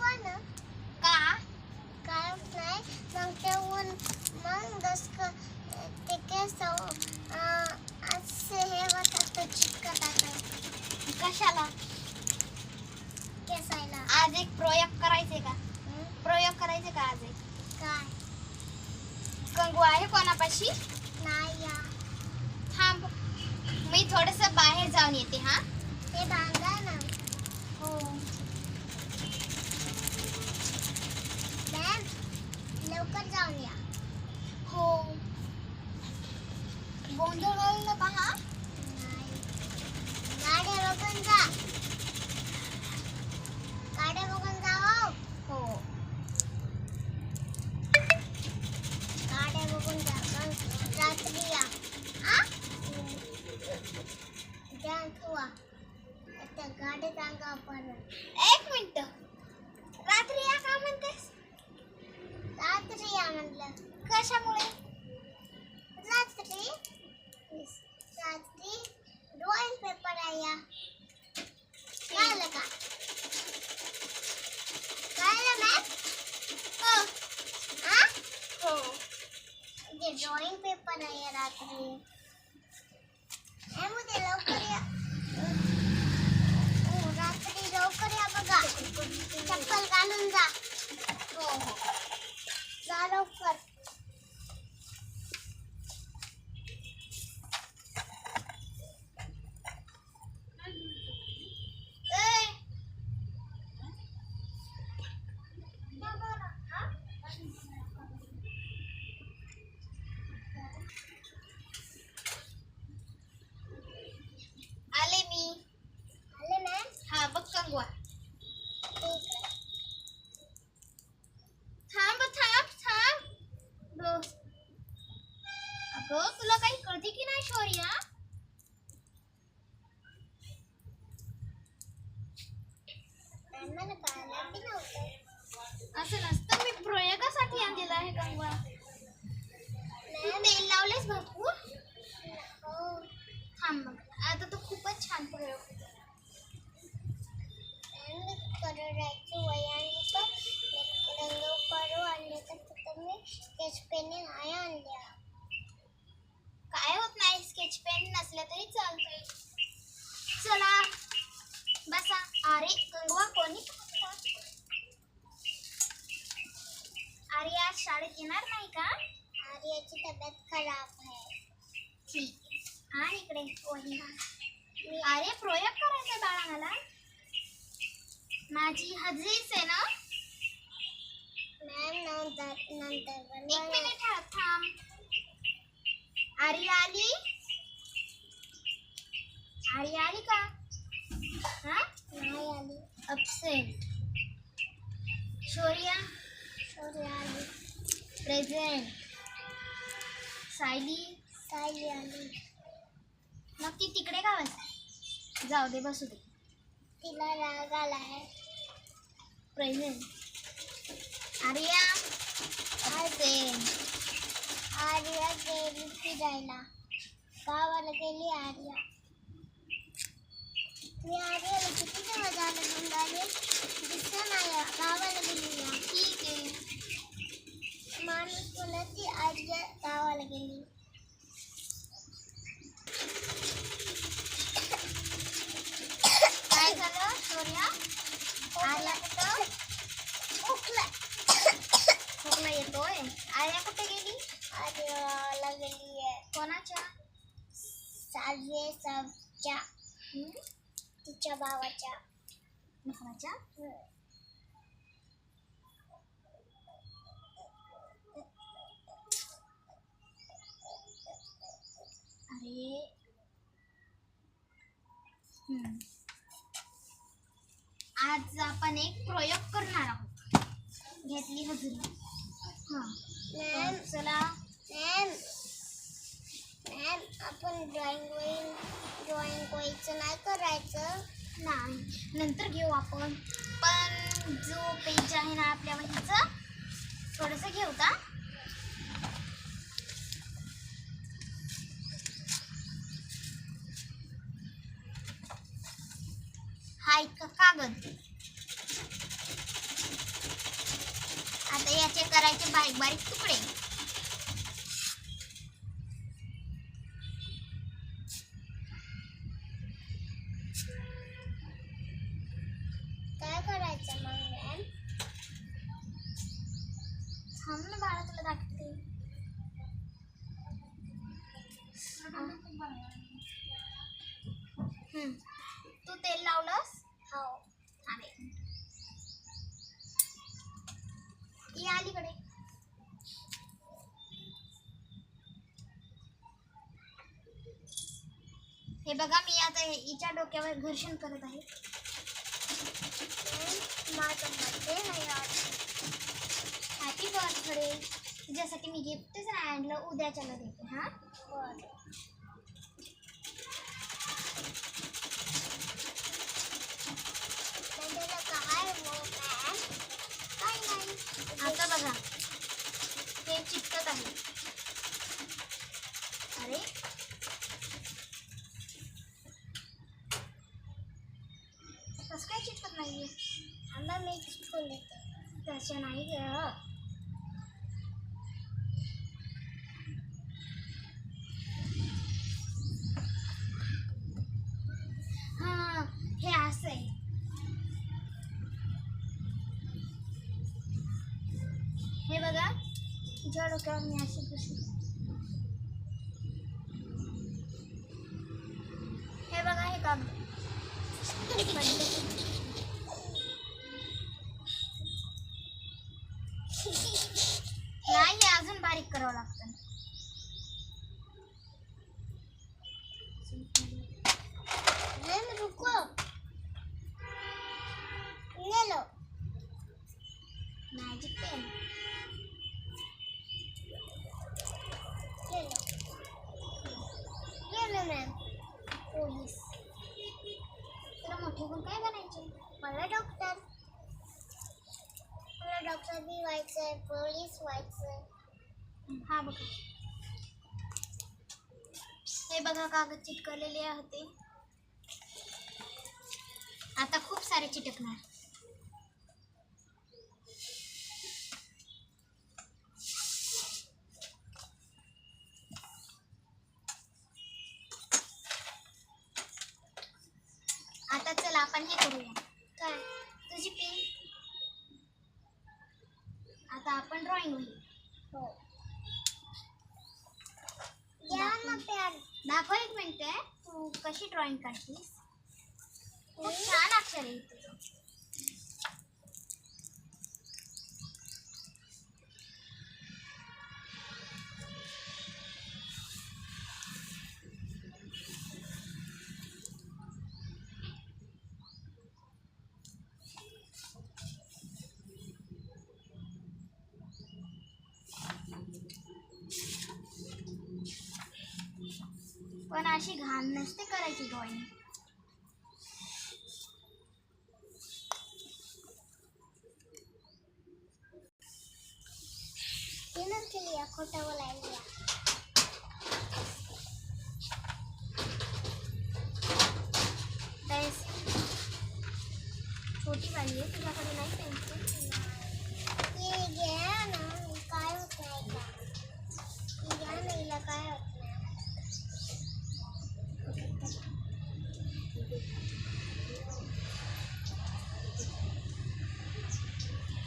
का? काय नाही मग ते ऊन मग दसक ते केस असे हे वाटत चिटकत आहे कशाला? केसायला. आज एक प्रयोग करायचे का? प्रयोग करायचे का आज एक? काय? कंगू आहे कोणापाशी? नाही या. थांब. मी थोडस बाहेर जाऊन येते हा? ते बांधा ना. हो. लवकर जाऊन या हो गोंधळ घालू नका हा गाड्या बघून जा गाड्या बघून जा हो हो गाड्या बघून जा रात्री या आ ध्यान ठेवा आता गाडी सांगा परत एक मिनिट रात्री या का म्हणतेस रात्री या म्हटलं कशामुळे? रात्री? रात्री ड्रॉइंग पेपर आहे या. कळलं का? कळलं मॅम हो. आ? हो. जे ड्रॉइंग पेपर आहे रात्री. यामध्ये लवकर या. हो रात्री लवकर या बघा. चप्पल घालून जा. हो हो. हा बघ कंगवा ठीक थांब थांब थांब ब- अगं तुला काही कळते की नाही शौर्या मॅम मला कळलं की नव्हतं असं नसतं स्केच पेनने नाही आणल्या. काय होत नाही स्केच पेन नसल्या तरी चालतंय. चला बसा. अरे कंगवा कोणी अरे आज शाळेत येणार नाही का? आर्याची तब्येत खराब आहे. ठीक. आणि इकडे. वही अरे प्रयोग करायचा बाळा मला माझी हजेरीच आहे ना? मॅम नंतर नंतर एक मिनिट थांब आर्या आली आली का हा नाही आली अपसेंट शौर्या शौर्य आली प्रेझेंट सायली सायली आली मग ती तिकडे का बस जाऊ दे बसू दे. तिला राग आलाय. प्रेझेंट आर्या अपसेंट आर्या गेली फिरायला गावाला गेली आर्या मी आर्याला किती दिवस झालं घेऊन आले दिसत नाही गावाला गेली या साजे सबच्या हं? तिच्या भावाच्या. कोणाच्या अरे. आज आपण एक प्रयोग करणार आहोत. घेतली हजेरी हां. चला. मॅम आपण ड्रॉइंग वही ड्रॉइंग वहीचं नाही करायचं. नाही. नंतर घेऊ आपण. पण जो पेज आहे ना आपल्या वहीचं थोडंसं घेऊ का? हा इतका कागद करायचे बारीक बारीक तुकडे काय करायचं मग मॅम थांब ना बाळा तुला दाखवते हम्म. तू तेल लावलंस? हो. अरे ये अलीकडे. हे बघा मी आता हिच्या डोक्यावर घर्षण करत आहे. मॅम माझं बर्थडे आहे आज हॅपी बर्थडे तुझ्यासाठी मी गिफ्टच आणलं उद्याच्याला देते हां? काय नाही आता बघा. हे चिटकत आहे. अरे. कसं काय चिटकत नाहीये? आंबा मी फुल येते तसं नाही ग हा हे असं आहे हे बघा. तुझ्या डोक्यावर मी अशी पुसली हे बघा हे कागद. नाही अजून बारीक करावं लागतं. हा बघा. हे बघा कागद चिटकवलेले होते. आता खूप सारे चिटकणार. आता चला आपण हे करूया काय तुझी पेन आता आपण दाखव एक मिनिट तू कशी ड्रॉइंग काढतीस? खूप छान अक्षर आहे पण अशी घाण नसते करायची ड्रॉइंग डिनर केली खोटं बोलायला छोटी वाली आहे तुझ्याकडे